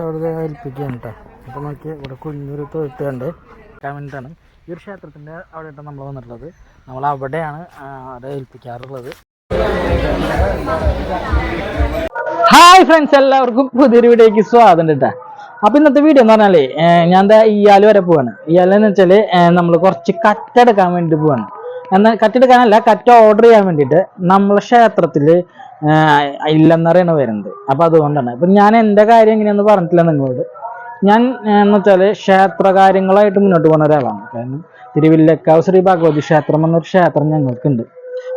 അവിടെ ഏൽപ്പിക്കുകയാണ് കേട്ടോ അപ്പോൾ നോക്കി ഇവിടെ കുഞ്ഞൊരു തൊഴുത്തുണ്ട് കമന്റാണ് ഈ ഒരു ക്ഷേത്രത്തിന്റെ അവിടെയാണ് നമ്മൾ വന്നിട്ടുള്ളത്. നമ്മൾ അവിടെയാണ് അവിടെ ഏൽപ്പിക്കാറുള്ളത്. ഹായ് ഫ്രണ്ട്സ് എല്ലാവർക്കും പുതിയൊരു വീഡിയോക്ക് സ്വാഗതം കേട്ടാ അപ്പൊ ഇന്നത്തെ വീഡിയോ എന്ന് പറഞ്ഞാലേ ഞാൻ എന്താ ഇയാൽ വരെ പോവാണ്. ഇയാലെന്ന് വെച്ചാൽ നമ്മൾ കുറച്ച് കറ്റെടുക്കാൻ വേണ്ടി പോവാണ്. എന്നാൽ കറ്റെടുക്കാനല്ല കറ്റ ഓർഡർ ചെയ്യാൻ വേണ്ടിയിട്ട് നമ്മളെ ക്ഷേത്രത്തിൽ ഏർ ഇല്ലെന്നറിയാണ് വരുന്നത്. അപ്പൊ അതുകൊണ്ടാണ്. അപ്പൊ ഞാൻ എന്റെ കാര്യം എങ്ങനെയാന്ന് പറഞ്ഞിട്ടില്ല നിങ്ങളോട്. ഞാൻ എന്ന് വെച്ചാൽ ക്ഷേത്ര കാര്യങ്ങളായിട്ട് മുന്നോട്ട് പോകുന്ന ഒരാളാണ്. കാരണം തിരുവില്ലക്കാവ് ശ്രീ ഭഗവതി ക്ഷേത്രം എന്നൊരു ക്ഷേത്രം ഞങ്ങൾക്കുണ്ട്.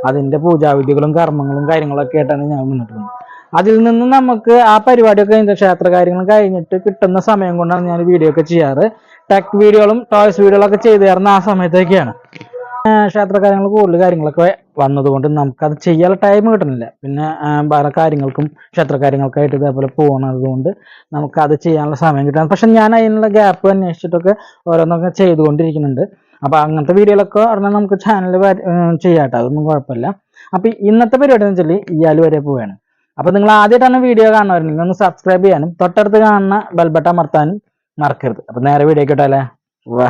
അതിന്റെ പൂജാവിധികളും കർമ്മങ്ങളും കാര്യങ്ങളൊക്കെ ആയിട്ടാണ് ഞാൻ മുന്നോട്ട് പോകുന്നത്. അതിൽ നിന്ന് നമുക്ക് ആ പരിപാടിയൊക്കെ ക്ഷേത്ര കാര്യങ്ങൾ കഴിഞ്ഞിട്ട് കിട്ടുന്ന സമയം കൊണ്ടാണ് ഞാൻ വീഡിയോ ഒക്കെ ചെയ്യാറ്. ടെക് വീഡിയോകളും ടോയ്സ് വീഡിയോകളൊക്കെ ചെയ്തു തരുന്ന ആ സമയത്തൊക്കെയാണ്. ഏർ ക്ഷേത്ര കാര്യങ്ങൾ കൂടുതൽ കാര്യങ്ങളൊക്കെ വന്നതുകൊണ്ട് നമുക്കത് ചെയ്യാൻ ടൈം കിട്ടുന്നില്ല. പിന്നെ പല കാര്യങ്ങൾക്കും ക്ഷേത്ര കാര്യങ്ങൾക്കായിട്ട് ഇതേപോലെ പോകുന്നതുകൊണ്ട് നമുക്കത് ചെയ്യാനുള്ള സമയം കിട്ടാൻ പക്ഷെ ഞാൻ അതിനുള്ള ഗ്യാപ്പ് അന്വേഷിച്ചിട്ടൊക്കെ ഓരോന്നൊക്കെ ചെയ്തുകൊണ്ടിരിക്കുന്നുണ്ട്. അപ്പൊ അങ്ങനത്തെ വീഡിയോകളൊക്കെ പറഞ്ഞാൽ നമുക്ക് ചാനലിൽ ചെയ്യാട്ടോ. അതൊന്നും കുഴപ്പമില്ല. അപ്പൊ ഇന്നത്തെ പരിപാടി എന്ന് വെച്ചാൽ ഇയാൾ വരെ പോവുകയാണ് അപ്പൊ നിങ്ങൾ ആദ്യമായിട്ടാണ് വീഡിയോ കാണുന്നവരുണ്ടെങ്കിൽ ഒന്ന് സബ്സ്ക്രൈബ് ചെയ്യാനും തൊട്ടടുത്ത് കാണുന്ന ബെൽബട്ട അമർത്താനും മറക്കരുത്. അപ്പൊ നേരെ വീഡിയോ കിട്ടാലേ വാ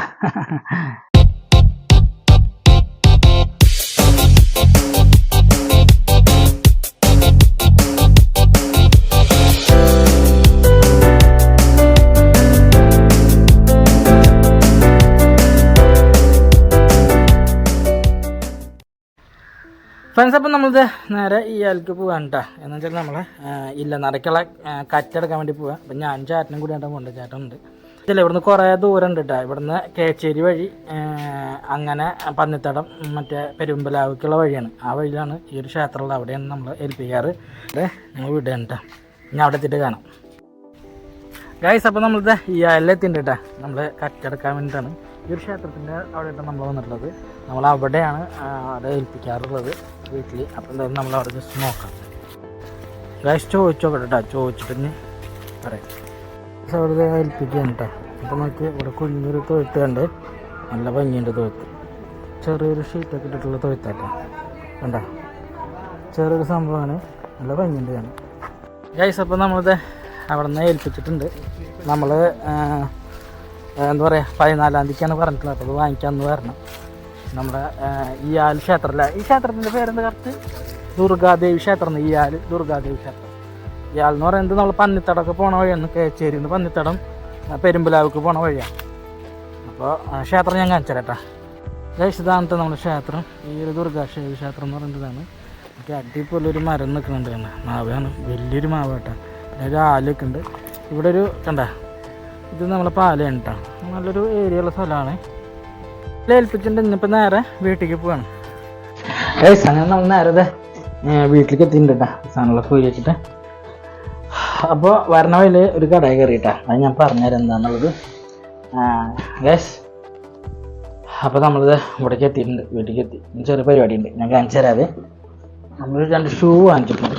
ഫ്രണ്ട്സ് അപ്പം നമ്മളിത് നേരെ ഈ ആൾക്ക് പോകാൻ കേട്ടോ എന്ന് വെച്ചാൽ നമ്മൾ ഇല്ല നടക്കള കറ്റെടുക്കാൻ വേണ്ടി പോവാം. അപ്പം ഞാൻ ചേട്ടനും കൂടി ആയിട്ട് പോകുന്നുണ്ട് ചേട്ടനുണ്ട്. ഇല്ല ഇവിടുന്ന് കുറേ ദൂരം ഉണ്ട് കേട്ടോ ഇവിടുന്ന് കേച്ചേരി വഴി അങ്ങനെ പന്നിത്തടം മറ്റേ പെരുമ്പലാവിക്കുള്ള വഴിയാണ്. ആ വഴിയിലാണ് ഈ ഒരു ക്ഷേത്രമുള്ളത്. അവിടെയാണ് നമ്മൾ ഏൽപ്പിക്കാറ്. ഞങ്ങൾ വിടുകയാണ് ഞാൻ അവിടെ എത്തിയിട്ട് കാണാം. ഗൈസ് അപ്പോൾ നമ്മളിത് ഈ അയലെത്തിണ്ട് കേട്ടോ നമ്മൾ കറ്റെടുക്കാൻ വേണ്ടിയിട്ടാണ് ഈ ഒരു ക്ഷേത്രത്തിന്റെ അവിടെയാണ് നമ്മൾ വന്നിട്ടുള്ളത്. നമ്മൾ അവിടെയാണ് അവിടെ ഏൽപ്പിക്കാറുള്ളത് വീട്ടിൽ അപ്പോൾ എന്തായാലും നമ്മൾ അവിടെ ജസ്റ്റ് നോക്കാം. ഗൈസ് ചോദിച്ചോക്കട്ടെ കേട്ടോ ചോദിച്ചിട്ട് പറയാം. അവിടെ ഏൽപ്പിക്കുകയാണ് കേട്ടോ അപ്പോൾ നോക്കി ഇവിടെ കുഞ്ഞൊരു തൊഴുത്ത് കണ്ട് നല്ല ഭംഗിയുണ്ട് തൊഴുത്ത്. ചെറിയൊരു ഷീറ്റൊക്കെ ഇട്ടിട്ടുള്ള തൊഴുത്താട്ടോ. കണ്ടോ? ചെറിയൊരു സംഭവമാണ്. നല്ല ഭംഗിയുണ്ട് കാണാൻ. ഗൈസ് അപ്പോൾ നമ്മളിത് അവിടെ നിന്ന് ഏൽപ്പിച്ചിട്ടുണ്ട് നമ്മൾ എന്താ പറയുക പതിനാലാം തീയതിക്കാണ് പറഞ്ഞിട്ടുള്ളത്. അപ്പോൾ അത് വാങ്ങിക്കാൻ അന്ന് വരണം നമ്മുടെ ഈ ആൽ ക്ഷേത്രമല്ല ഈ ക്ഷേത്രത്തിന്റെ പേരെന്താ കറക്റ്റ് ദുർഗാദേവി ക്ഷേത്രം ഈ ആൽ ദുർഗാദേവി ക്ഷേത്രം. ആൾ എന്ന് പറയുന്നത് നമ്മൾ പന്നിത്തടമൊക്കെ പോണ വഴിയാണ് കേച്ചേരി നിന്ന് പന്നിത്തടം പെരുമ്പലാവുക്ക് പോണ വഴിയാണ് അപ്പോൾ ക്ഷേത്രം ഞാൻ കാണിച്ചു ഗൈസ് ഇതാണത്തെ നമ്മുടെ ക്ഷേത്രം ഈ ഒരു ദുർഗാദേവി ക്ഷേത്രം എന്ന് പറയുന്നതാണ്. എനിക്ക് അടിപൊളി ഒരു മരം നിൽക്കുന്നുണ്ട് കണ്ട? മാവാണ്. വലിയൊരു മാവ് കേട്ടോ പിന്നെ ഒരു ആലൊക്കെ ഉണ്ട് ഇവിടെ ഒരു കണ്ട? ഇത് നമ്മളെ പാലയാണ് കേട്ടോ. നല്ലൊരു ഏരിയ ഉള്ള സ്ഥലമാണ്. ഏൽപ്പിച്ചിട്ടുണ്ട്. ഇന്നിപ്പോൾ നേരെ വീട്ടിലേക്ക് പോവാണ്. അങ്ങനെ നമ്മൾ നേരെ വീട്ടിലേക്ക് എത്തിയിട്ടുണ്ട് കേട്ടോ. സാധനങ്ങളൊക്കെ പോയി വെച്ചിട്ട്. അപ്പോൾ വരണ വഴിയിൽ ഒരു കടയിൽ കയറിയിട്ടാ. അത് ഞാൻ പറഞ്ഞുതരാം എന്താണെന്നുള്ളത് ഗസ് അപ്പോൾ നമ്മളിത് ഇവിടേക്ക് എത്തിയിട്ടുണ്ട്. വീട്ടിലേക്ക് എത്തി ചെറിയ പരിപാടി ഉണ്ട് ഞാൻ കാണിച്ചു തരാതെ നമ്മൾ രണ്ട് ഷൂ വാങ്ങിച്ചിട്ടുണ്ട്.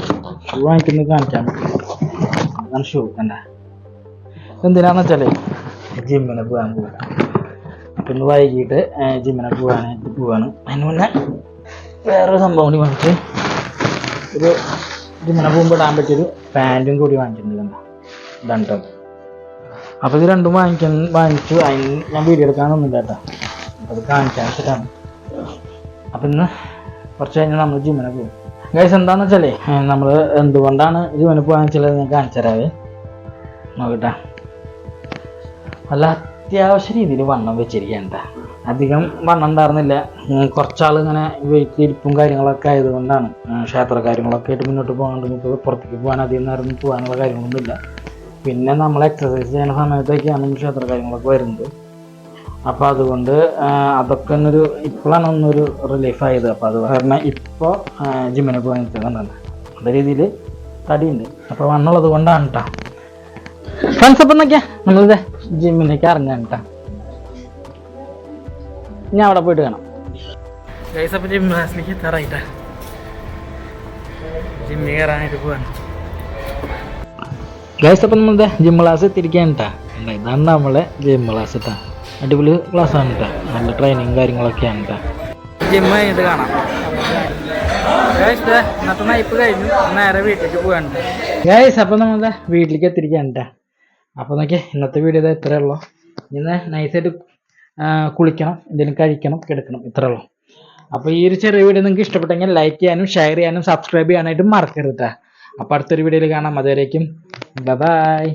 ഷൂ വാങ്ങിക്കുന്നത് കാണിച്ചാൽ അതാണ് ഷൂ കണ്ട? എന്തിനാന്ന് വെച്ചാലേ ജിമ്മിന് പോകാൻ പോകാം അപ്പം ഇന്ന് വൈകിട്ട് ജിമ്മിനെ പോകാനായിട്ട് പോവാണ്. അതിന് മുന്നേ വേറൊരു സംഭവം കൂടി വാങ്ങിച്ച് ഒരു ജിമ്മിനെ പോകുമ്പോൾ ഇടാൻ പറ്റിയൊരു പാന്റും കൂടി വാങ്ങിച്ചിട്ടുണ്ട് രണ്ടും അപ്പോൾ ഇത് രണ്ടും വാങ്ങിക്കാൻ വാങ്ങിച്ചു. അതിന് ഞാൻ വീഡിയോ എടുക്കാനൊന്നുമില്ല കേട്ടോ അപ്പോൾ അത് കാണിക്കാൻ വെച്ചിട്ടാണ്. അപ്പം ഇന്ന് കുറച്ച് കഴിഞ്ഞാൽ നമ്മൾ ജിമ്മിനെ പോകും. ഗൈസ് എന്താന്ന് വെച്ചാലേ നമ്മൾ എന്തുകൊണ്ടാണ് ജിമ്മിനെ പോകാൻ വെച്ചാൽ ഞാൻ കാണിച്ചു തരാവേ. നോക്കട്ടെ. അല്ല അത്യാവശ്യ രീതിയിൽ വണ്ണം വെച്ചിരിക്കേണ്ട അധികം വണ്ണം ഉണ്ടായിരുന്നില്ല. കുറച്ചാൾ ഇങ്ങനെ വെയിറ്റ് ഇരിപ്പും കാര്യങ്ങളൊക്കെ ആയതുകൊണ്ടാണ് ക്ഷേത്ര കാര്യങ്ങളൊക്കെ ആയിട്ട് മുന്നോട്ട് പോകാണ്ട് നമുക്ക് പുറത്തേക്ക് പോകാൻ അധികം നേരം പോകാനുള്ള കാര്യങ്ങളൊന്നുമില്ല. പിന്നെ നമ്മൾ എക്സസൈസ് ചെയ്യുന്ന സമയത്തൊക്കെയാണ് ക്ഷേത്ര കാര്യങ്ങളൊക്കെ വരുന്നത്. അപ്പോൾ അതുകൊണ്ട് അതൊക്കെ ഒന്നൊരു ഇപ്പോഴാണ് ഒന്നൊരു റിലീഫ് ആയത്. അപ്പോൾ അത് കാരണം ഇപ്പോൾ ജിമ്മിന് പോകാൻ നിൽക്കുന്നുണ്ട് നല്ല രീതിയിൽ തടിയുണ്ട്. അപ്പോൾ വണ്ണുള്ളത് കൊണ്ടാണ് കേട്ടോ ഫ്രണ്ട്സ് അപ്പം എന്നൊക്കെയാ നമ്മളിത് ജിമ്മിലേക്ക് ഇറങ്ങാൻ ഞാൻ അവിടെ പോയിട്ട് കാണാം ഗൈസ് അപ്പം ജിം ക്ലാസ്സിലേക്ക് എത്താറായിട്ടാ. ജിമ്മിൽ കയറാനായിട്ട് പോവാണ്. ഗൈസ് അപ്പം നമ്മളിത് ജിം ക്ലാസ് എത്തിയിരിക്കുകയാണ് കേട്ടോ ഇതാണ് നമ്മളെ ജിം ക്ലാസ് കേട്ടോ അടിപൊളി ക്ലാസ് ആണ് കേട്ടാ നല്ല ട്രെയിനിങ് കാര്യങ്ങളൊക്കെയാണ് കേട്ടാ ജിം കഴിഞ്ഞിട്ട് കാണാം. ഗൈസ് ഇന്നത്തെ നയിപ്പ് കഴിഞ്ഞു. നേരെ വീട്ടിലേക്ക് പോകാനുണ്ട് ഗൈസ് അപ്പം നമ്മൾ വീട്ടിലേക്ക് എത്തിയിരിക്കുകയാണ് കേട്ടോ അപ്പോൾ നോക്കിയേ ഇന്നത്തെ വീഡിയോ ഇത് ഇത്രയേ ഉള്ളൂ. ഇന്ന് നൈസായിട്ട് കുളിക്കണം എന്തെങ്കിലും കഴിക്കണം കിടക്കണം ഇത്രയേ ഉള്ളൂ. അപ്പോൾ ഈ ഒരു ചെറിയ വീഡിയോ നിങ്ങൾക്ക് ഇഷ്ടപ്പെട്ടെങ്കിൽ ലൈക്ക് ചെയ്യാനും ഷെയർ ചെയ്യാനും സബ്സ്ക്രൈബ് ചെയ്യാനായിട്ടും മറക്കരുത് അപ്പോൾ അടുത്തൊരു വീഡിയോയിൽ കാണാം. അതുവരേക്കും ബൈ